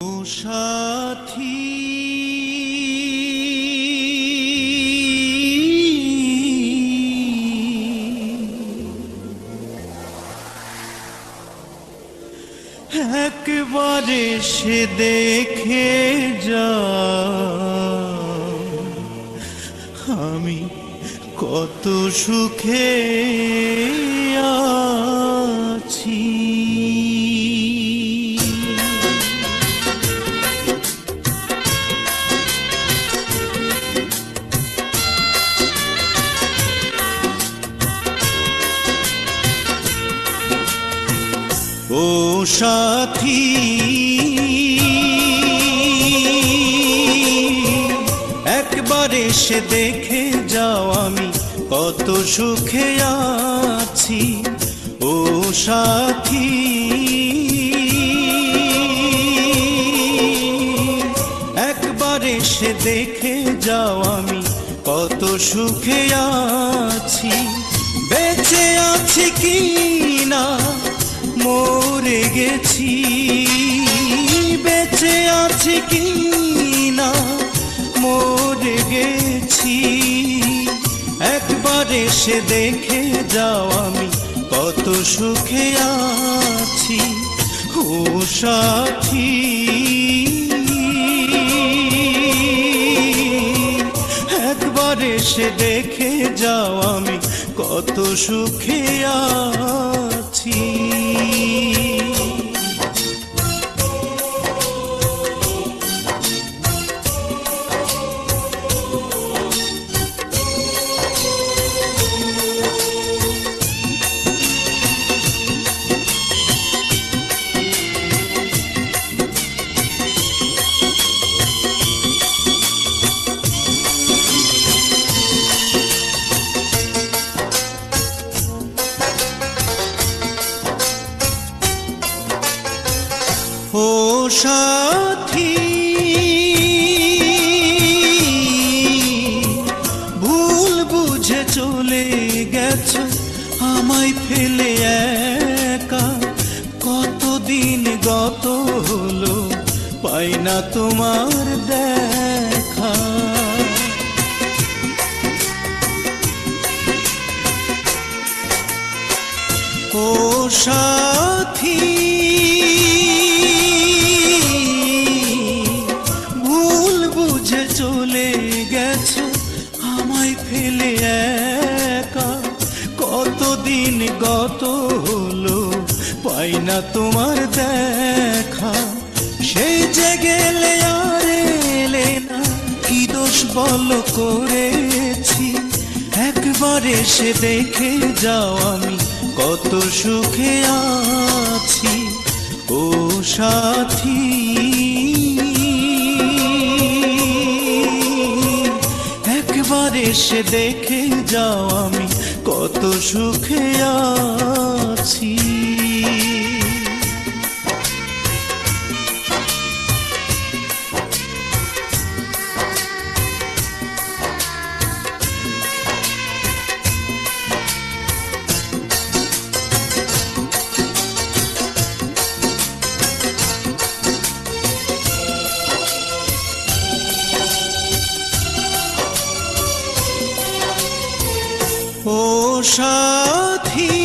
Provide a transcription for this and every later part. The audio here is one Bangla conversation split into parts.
সাথী। একবারে সে দেখে যা আমি কত সুখে আছি। ও সাথী। একবার এসে দেখে যাও আমি কত সুখে আছি, ও সাথী। একবার এসে দেখে যাও আমি কত সুখে আছি, বেঁচে আছি কি গেছি, বেঁচে আছি কি না মরে গেছি। একবার এসে দেখে যাও আমি কত সুখে আছি সাথী একবার এসে দেখে যাও আমি কত সুখে আছি। ও সাথী। ভুল বুঝে চলে গেছো, আমায় ফেলে একা। কতদিন গত হলো, পাই না তোমার দেখা। ও সাথী কতদিন গত হলো, পাই না তোমার দেখা। সেই যে গেলে আর এলে না, কি দোষ বল করেছি? একবার এসে দেখে যাও আমি কত সুখে আছি। ও সাথী। একবার এসে দেখে যাও আমি কত সুখে আছি। ও সাথী।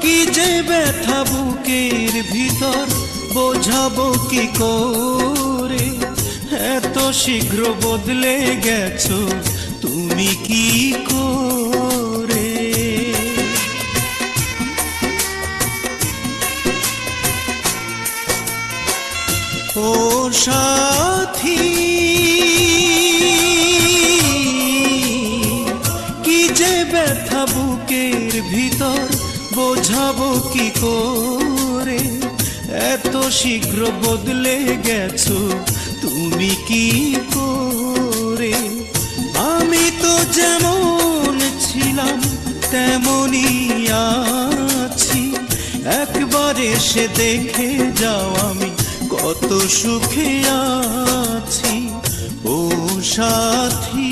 কি যে ব্যথা বুকের ভিতর, বোঝাবো কি করে? এত শীঘ্র বদলে গেছো, তুমি কি করে? ও সাথী। কি করে? এত শীঘ্র বদলে গেছো, তুমি কি করে? আমি তো যেমন ছিলাম, তেমনই আছি। একবার এসে দেখে যাও আমি কত সুখে আছি। ও সাথী